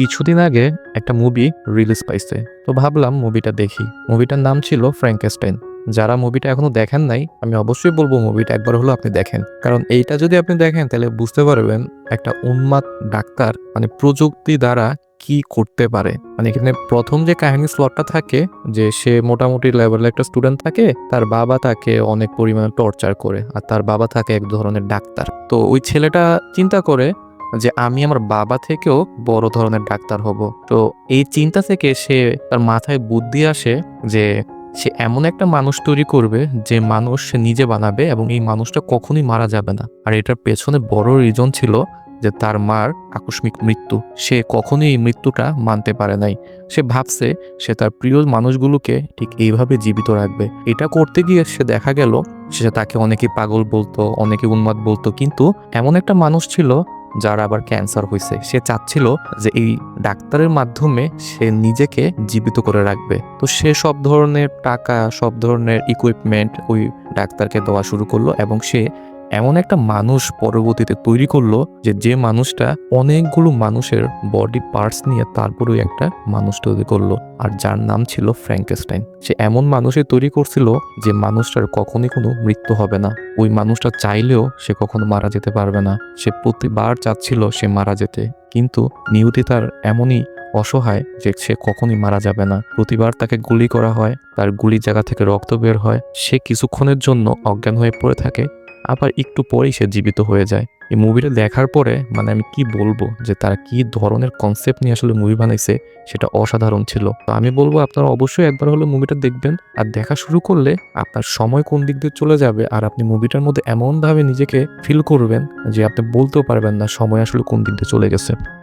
কিছুদিন আগে একটা মুভি রিলিজ পাইছে। তো ভাবলাম মুভিটা দেখি। মুভিটার নাম ছিল ফ্র্যাঙ্কেস্টাইন যারা মুভিটা এখনও দেখেন নাই, আমি অবশ্যই বলব মুভিটা একবার হলো আপনি দেখেন। কারণ এইটা যদি আপনি দেখেন, তাহলে বুঝতে পারবেন একটা উন্মাদ ডাক্তার মানে প্রযুক্তি দ্বারা কি করতে পারে। মানে এখানে প্রথম যে কাহিনী স্লটটা থাকে, যে সে মোটামুটি লেভেলের একটা স্টুডেন্ট থাকে, তার বাবা তাকে অনেক পরিমাণে টর্চার করে, আর তার বাবা থাকে এক ধরনের ডাক্তার। তো ওই ছেলেটা চিন্তা করে যে আমি আমার বাবা থেকেও বড় ধরনের ডাক্তার হব। তো এই চিন্তা থেকে সে তার মাথায় বুদ্ধি আসে যে সে এমন একটা মানুষ তৈরি করবে যে মানুষ সে নিজে বানাবে এবং এই মানুষটা কখনোই মারা যাবে না। আর এটার পেছনে বড় রিজন ছিল যে তার মার আকস্মিক মৃত্যু। সে কখনোই এই মৃত্যুটা মানতে পারে নাই। সে ভাবছে সে তার প্রিয় মানুষগুলোকে ঠিক এইভাবে জীবিত রাখবে। এটা করতে গিয়ে সে দেখা গেল, সে তাকে অনেকে পাগল বলতো, অনেকে উন্মাদ বলতো। কিন্তু এমন একটা মানুষ ছিল যার আবার ক্যান্সার হয়েছে সে চাচ্ছিল যে এই ডাক্তারের মাধ্যমে সে নিজেকে জীবিত করে রাখবে। তো সে সব ধরনের টাকা, সব ধরনের ইকুইপমেন্ট ওই ডাক্তারকে দেওয়া শুরু করল এবং সে এমন একটা মানুষ পরবর্তীতে তৈরি করল যে যে মানুষটা অনেকগুলো মানুষের বডি পার্টস নিয়ে তারপরেও একটা মানুষ তৈরি করল। আর যার নাম ছিল ফ্র্যাঙ্কেস্টাইন সে এমন মানুষের তৈরি করছিল যে মানুষটার কখনই কোনো মৃত্যু হবে না। ওই মানুষটা চাইলেও সে কখনো মারা যেতে পারবে না। সে প্রতিবার চাচ্ছিল সে মারা যেতে। কিন্তু নিয়তি তার এমনই অসহায় যে সে কখনই মারা যাবে না। প্রতিবার তাকে গুলি করা হয়, তার গুলির জায়গা থেকে রক্ত বের হয়। সে কিছুক্ষণের জন্য অজ্ঞান হয়ে পড়ে থাকে। আবার একটু পরেই সে জীবিত হয়ে যায়। এই মুভিটা দেখার পরে মানে আমি কি বলব যে তারা কি ধরনের কনসেপ্ট নিয়ে আসলে মুভি বানাইছে, সেটা অসাধারণ ছিল। তো আমি বলব আপনারা অবশ্যই একবার হলে মুভিটা দেখবেন। আর দেখা শুরু করলে আপনার সময় কোন দিক দিয়ে চলে যাবে, আর আপনি মুভিটার মধ্যে এমনভাবে নিজেকে ফিল করবেন যে আপনি বলতেও পারবেন না সময় আসলে কোন দিক দিয়ে চলে গেছে।